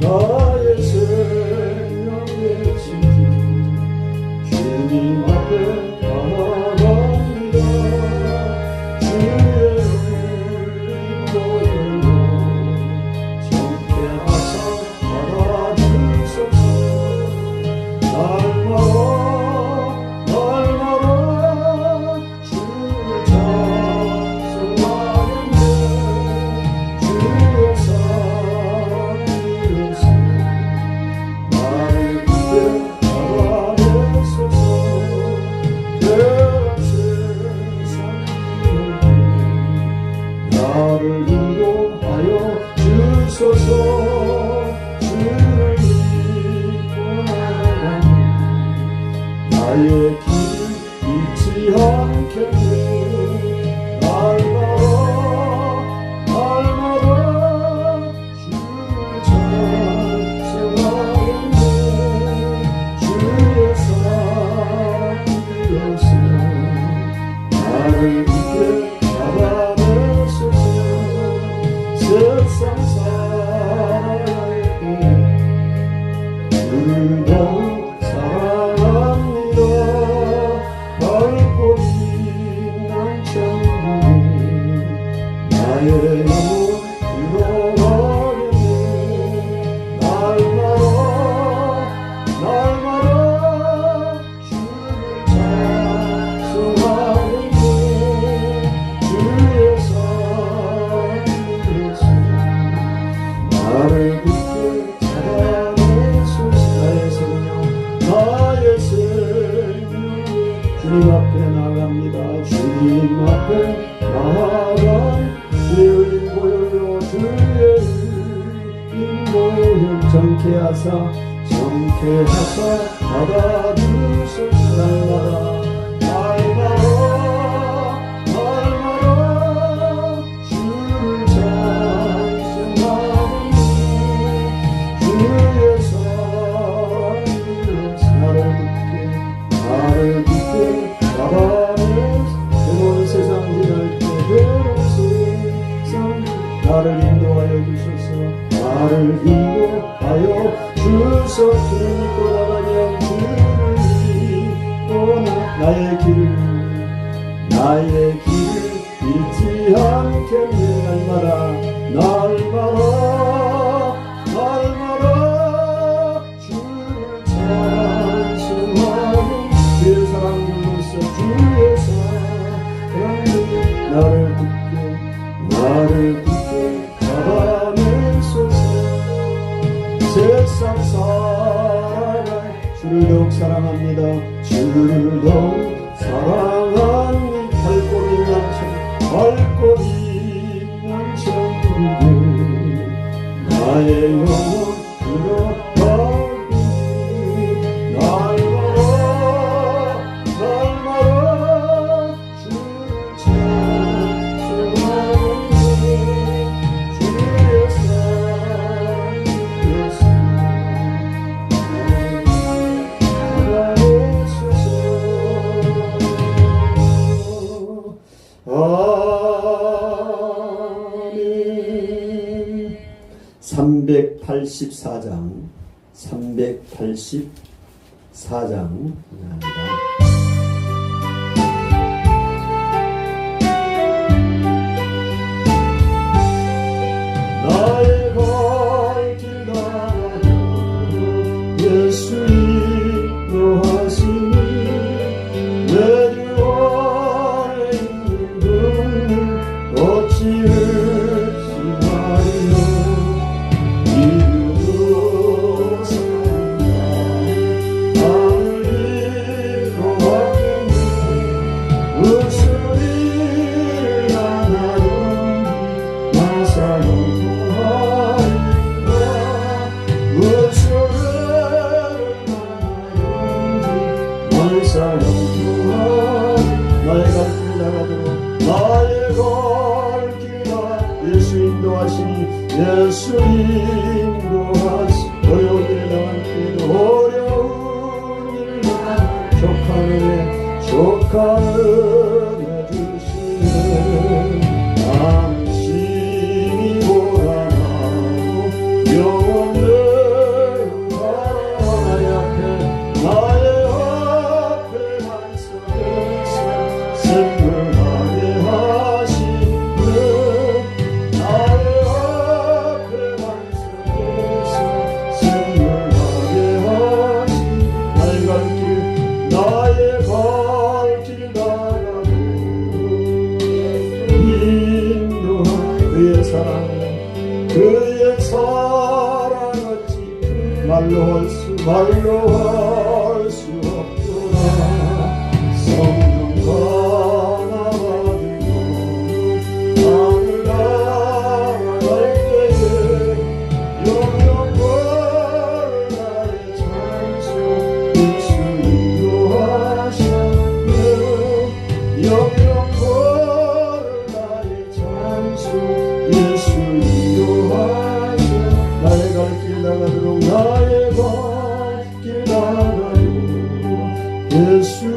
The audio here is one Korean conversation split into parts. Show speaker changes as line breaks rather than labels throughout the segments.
나 나의 길 잊지 않겠네 날마다 날마다 주를 찬송하겠네 주의 사랑이로서 나를 믿게 잡아내소서 세상 더욱 사랑합니다 정케하사 정케하사 받아주소서 날마다. 날마다 날마다 주를 찬송하는 주의 사랑이로서 나를 굳게 나를 굳게 잡아내 새로운 세상 지날 때 새로운 세상 나를 인도하여 주소서. 나를 인도하여 나가면 주를 믿고 나- 나의 길을 나의 길을 잊지 않겠네 날마다 날마다 날마다 주를 찬송하는 주의 사랑으로서 주의 나 384장 384장 합니다. Çok kalır desço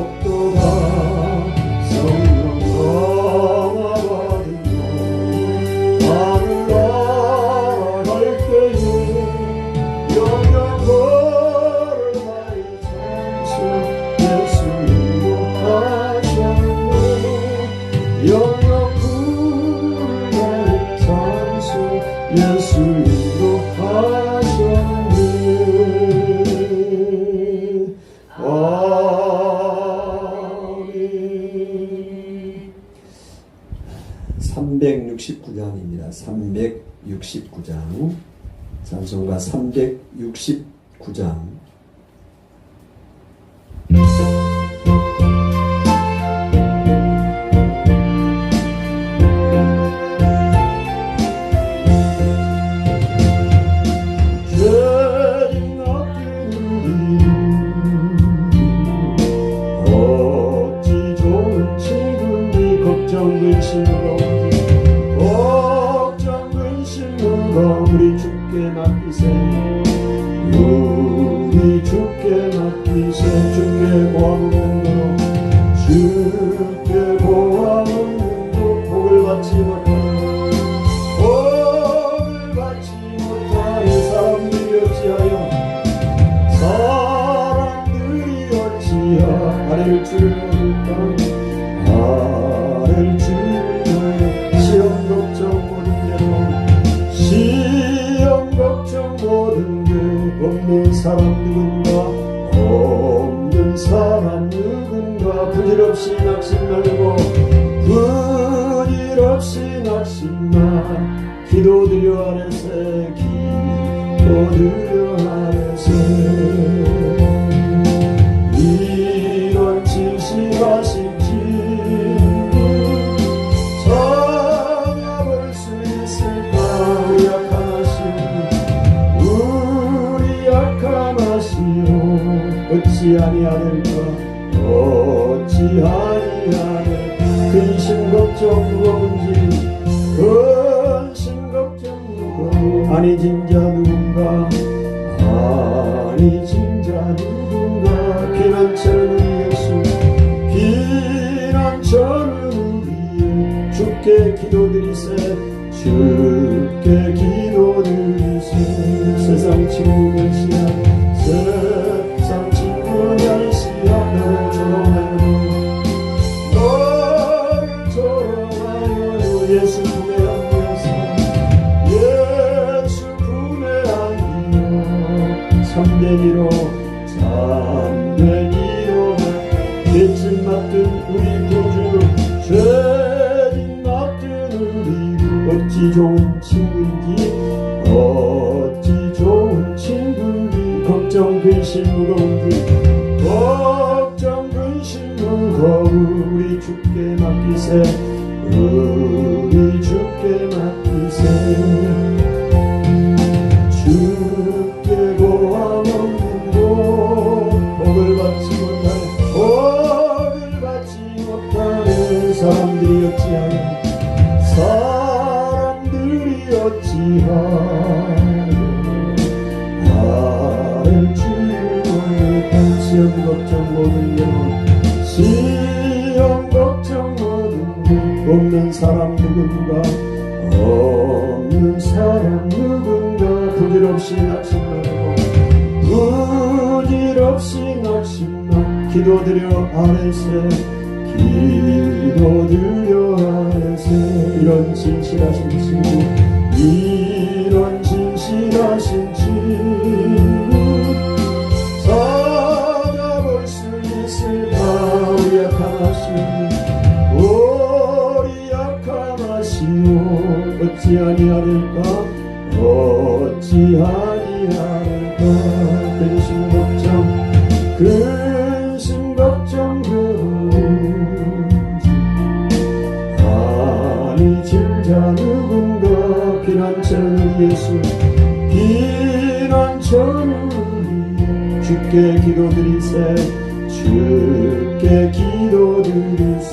Oh. 9장입니다. 369장. 찬송가 369장. 주께 맡기세 주께 보아먹는 주께 보아먹는 도 복을 받지 못하는 복을 받지 못하는 사람들이 어찌하여 사람들이 어찌하나를 줄까 나를 줄까 시험 걱정 모든 게 없는 사람 누군가 없이 낙심 말고 분일 없이 낙심만 기도드려 하래세 기도드려 하래세 이런 진심하신 어찌 아니하는 일 아니하네 근심 걱정 뭔지 근심 걱정 누가 아니 진짜 누군가? 아니 진짜 누군가? 피난처는 예수 피난처는 우리의 주께 기도드리세 주께 기도드리세. 세상 지구 멸시 예수 품에 안겨서 예수 품에 안겨 성대기로 참되기로 예진 맡은 우리 구주 죄인 맡은 우리 구 어찌 좋은 친구인지 어찌 좋은 친구인지 걱정 근심 무거운지 근심 무거우리 죽게 맡기세. 우리 주께 맡기세. 주께 고함 없는 곳 복을 받지 못하는 복을 받지 못하는 사람들이 어찌하여 사람들이 어찌하여 나를 주님을 시험 걱정 모든 영혼 낙심하고 부질없이 낙심만 기도드려 아래세. 기도드려 아래세. 이런 진실하신 친구 이런 진실하신 친구 찾아볼 수 있을까 우리 약함하시니 우리 약함하시오. 어찌 아니하릴까 어찌 아니하릴까 근심 걱정 근심 걱정 근심 아니 질자 누군가 피난처는 예수 피난처는 주께 기도드리세 주께 기도드리세